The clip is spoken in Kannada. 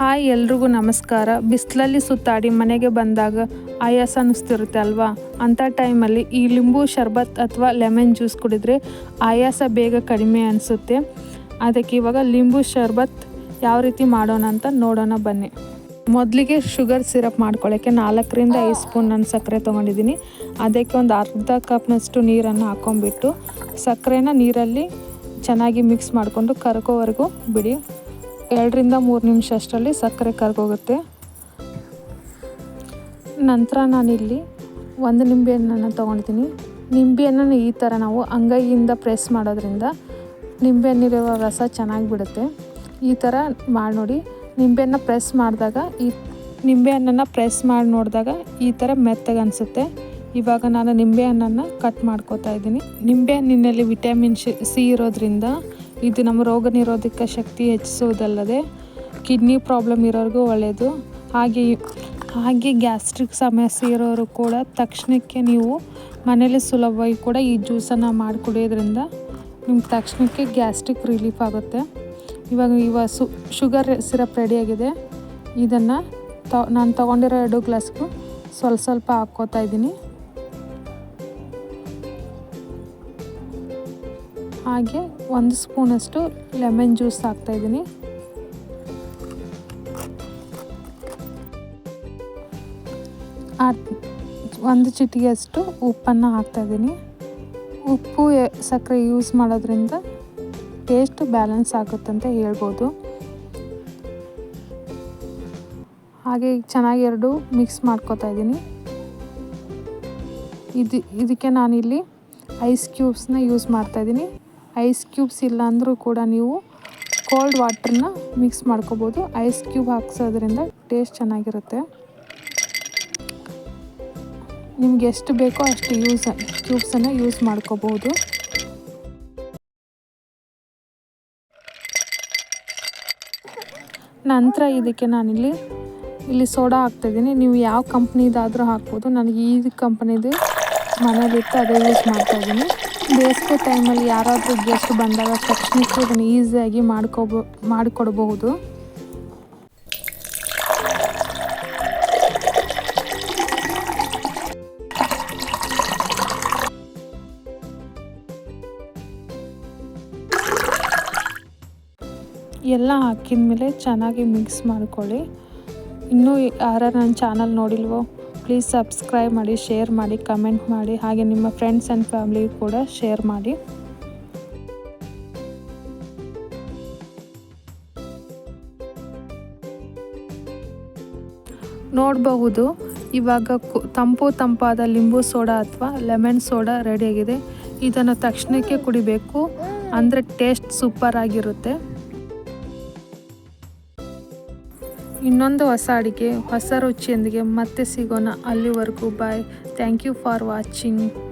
ಹಾಯ್ ಎಲ್ರಿಗೂ ನಮಸ್ಕಾರ. ಬಿಸಿಲಲ್ಲಿ ಸುತ್ತಾಡಿ ಮನೆಗೆ ಬಂದಾಗ ಆಯಾಸ ಅನ್ನಿಸ್ತಿರುತ್ತೆ ಅಲ್ವಾ? ಅಂಥ ಟೈಮಲ್ಲಿ ಈ ಲಿಂಬು ಶರ್ಬತ್ ಅಥವಾ ಲೆಮನ್ ಜ್ಯೂಸ್ ಕುಡಿದ್ರೆ ಆಯಾಸ ಬೇಗ ಕಡಿಮೆ ಅನಿಸುತ್ತೆ. ಅದಕ್ಕೆ ಇವಾಗ ಲಿಂಬು ಶರ್ಬತ್ ಯಾವ ರೀತಿ ಮಾಡೋಣ ಅಂತ ನೋಡೋಣ ಬನ್ನಿ. ಮೊದಲಿಗೆ ಶುಗರ್ ಸಿರಪ್ ಮಾಡ್ಕೊಳ್ಳೋಕ್ಕೆ ನಾಲ್ಕರಿಂದ ಐದು ಸ್ಪೂನ್ ನಾನು ಸಕ್ಕರೆ ತೊಗೊಂಡಿದ್ದೀನಿ. ಅದಕ್ಕೆ ಒಂದು ಅರ್ಧ ಕಪ್ನಷ್ಟು ನೀರನ್ನು ಹಾಕ್ಕೊಂಬಿಟ್ಟು ಸಕ್ಕರೆನ ನೀರಲ್ಲಿ ಚೆನ್ನಾಗಿ ಮಿಕ್ಸ್ ಮಾಡಿಕೊಂಡು ಕರ್ಕೋವರೆಗೂ ಬಿಡಿ. ಎರಡರಿಂದ ಮೂರು ನಿಮಿಷ ಅಷ್ಟರಲ್ಲಿ ಸಕ್ಕರೆ ಕರ್ಗೋಗುತ್ತೆ. ನಂತರ ನಾನಿಲ್ಲಿ ಒಂದು ನಿಂಬೆ ಹಣ್ಣನ್ನು ತೊಗೊಳ್ತೀನಿ ನಿಂಬೆ ಹಣ್ಣನ್ನು ಈ ಥರ ನಾವು ಅಂಗೈಯಿಂದ ಪ್ರೆಸ್ ಮಾಡೋದ್ರಿಂದ ನಿಂಬೆಹಣ್ಣಿರುವ ರಸ ಚೆನ್ನಾಗಿ ಬಿಡುತ್ತೆ ಈ ಥರ ಮಾಡಿ ನೋಡಿ, ನಿಂಬೆಹಣ್ಣ ಪ್ರೆಸ್ ಮಾಡಿದಾಗ ಈ ನಿಂಬೆಹಣ್ಣನ್ನು ಪ್ರೆಸ್ ಮಾಡಿ ನೋಡಿದಾಗ ಈ ಥರ ಮೆತ್ತಗೆ ಅನಿಸುತ್ತೆ. ಇವಾಗ ನಾನು ನಿಂಬೆಹಣ್ಣನ್ನು ಕಟ್ ಮಾಡ್ಕೋತಾ ಇದ್ದೀನಿ. ನಿಂಬೆಹಣ್ಣಿನಲ್ಲಿ ವಿಟಮಿನ್ ಸಿ ಇರೋದ್ರಿಂದ ಇದು ನಮ್ಮ ರೋಗ ನಿರೋಧಕ ಶಕ್ತಿ ಹೆಚ್ಚಿಸುವುದಲ್ಲದೆ ಕಿಡ್ನಿ ಪ್ರಾಬ್ಲಮ್ ಇರೋರಿಗೂ ಒಳ್ಳೆಯದು ಹಾಗೆ ಹಾಗೆ ಗ್ಯಾಸ್ಟ್ರಿಕ್ ಸಮಸ್ಯೆ ಇರೋರು ಕೂಡ ತಕ್ಷಣಕ್ಕೆ ನೀವು ಮನೇಲಿ ಸುಲಭವಾಗಿ ಕೂಡ ಈ ಜ್ಯೂಸನ್ನು ಮಾಡಿ ಕುಡಿಯೋದ್ರಿಂದ ನಿಮ್ಗೆ ತಕ್ಷಣಕ್ಕೆ ಗ್ಯಾಸ್ಟ್ರಿಕ್ ರಿಲೀಫ್ ಆಗುತ್ತೆ. ಇವಾಗ ಇವಾಗ ಸು ಶುಗರ್ ಸಿರಪ್ ರೆಡಿಯಾಗಿದೆ ಇದನ್ನು ತ ನಾನು ತೊಗೊಂಡಿರೋ ಎರಡು ಗ್ಲಾಸ್ಗೂ ಸ್ವಲ್ಪ ಸ್ವಲ್ಪ ಹಾಕ್ಕೋತಾ ಇದ್ದೀನಿ. ಹಾಗೆ ಒಂದು ಸ್ಪೂನಷ್ಟು ಲೆಮನ್ ಜ್ಯೂಸ್ ಹಾಕ್ತಾಯಿದ್ದೀನಿ ಒಂದು ಚಿಟಿಗೆಯಷ್ಟು ಉಪ್ಪನ್ನು ಹಾಕ್ತಾಯಿದ್ದೀನಿ ಉಪ್ಪು ಸಕ್ಕರೆ ಯೂಸ್ ಮಾಡೋದ್ರಿಂದ ಟೇಸ್ಟ್ ಬ್ಯಾಲೆನ್ಸ್ ಆಗುತ್ತೆ ಅಂತ ಹೇಳ್ಬೋದು. ಹಾಗೆ ಚೆನ್ನಾಗಿ ಎರಡು ಮಿಕ್ಸ್ ಮಾಡ್ಕೋತಾ ಇದ್ದೀನಿ. ಇದು, ಇದಕ್ಕೆ ನಾನಿಲ್ಲಿ ಐಸ್ ಕ್ಯೂಬ್ಸ್ನ ಯೂಸ್ ಮಾಡ್ತಾಯಿದ್ದೀನಿ ಐಸ್ ಕ್ಯೂಬ್ಸ್ ಇಲ್ಲ ಅಂದರೂ ಕೂಡ ನೀವು ಕೋಲ್ಡ್ ವಾಟ್ರನ್ನ ಮಿಕ್ಸ್ ಮಾಡ್ಕೋಬೋದು. ಐಸ್ ಕ್ಯೂಬ್ ಹಾಕ್ಸೋದ್ರಿಂದ ಟೇಸ್ಟ್ ಚೆನ್ನಾಗಿರುತ್ತೆ. ನಿಮ್ಗೆ ಎಷ್ಟು ಬೇಕೋ ಅಷ್ಟು ಯೂಸ್ ಕ್ಯೂಬ್ಸನ್ನು ಯೂಸ್ ಮಾಡ್ಕೋಬೋದು. ನಂತರ ಇದಕ್ಕೆ ನಾನಿಲ್ಲಿ, ಇಲ್ಲಿ ಸೋಡಾ ಹಾಕ್ತಾಯಿದ್ದೀನಿ. ನೀವು ಯಾವ ಕಂಪ್ನಿದಾದರೂ ಹಾಕ್ಬೋದು. ನನಗೆ ಈ ಕಂಪ್ನಿದು ಮನೇಲಿತ್ತು, ಅದೇ ಯೂಸ್ ಮಾಡ್ತಾಯಿದ್ದೀನಿ. ಬೇಸಿಗೆ ಟೈಮಲ್ಲಿ ಯಾರಾದರೂ ಗೆಸ್ಟ್ ಬಂದಾಗ ತಕ್ಷಣಕ್ಕೆ ಇದನ್ನು ಈಸಿಯಾಗಿ ಮಾಡ್ಕೋಬೋ, ಮಾಡಿಕೊಡ್ಬಹುದು. ಎಲ್ಲ ಹಾಕಿದ ಮೇಲೆ ಚೆನ್ನಾಗಿ ಮಿಕ್ಸ್ ಮಾಡ್ಕೊಳ್ಳಿ. ಇನ್ನೂ ಯಾರು ನನ್ನ ಚಾನಲ್ ನೋಡಿಲ್ವೋ? ಪ್ಲೀಸ್ ಸಬ್ಸ್ಕ್ರೈಬ್ ಮಾಡಿ ಶೇರ್ ಮಾಡಿ ಕಮೆಂಟ್ ಮಾಡಿ, ಹಾಗೆ ನಿಮ್ಮ ಫ್ರೆಂಡ್ಸ್ ಆ್ಯಂಡ್ ಫ್ಯಾಮಿಲಿ ಕೂಡ ಶೇರ್ ಮಾಡಿ. ನೋಡಬಹುದು, ಇವಾಗ ತಂಪು ತಂಪಾದ ಲಿಂಬು ಸೋಡಾ ಅಥವಾ ಲೆಮನ್ ಸೋಡಾ ರೆಡಿಯಾಗಿದೆ ಇದನ್ನು ತಕ್ಷಣಕ್ಕೆ ಕುಡಿಬೇಕು. ಅಂದರೆ ಟೇಸ್ಟ್ ಸೂಪರ್ ಆಗಿರುತ್ತೆ. ಇನ್ನೊಂದು ಹೊಸ ಅಡಿಗೆ ಹೊಸ ರುಚಿಯೊಂದಿಗೆ ಮತ್ತೆ ಸಿಗೋಣ ಅಲ್ಲಿವರೆಗೂ. Bye thank you for watching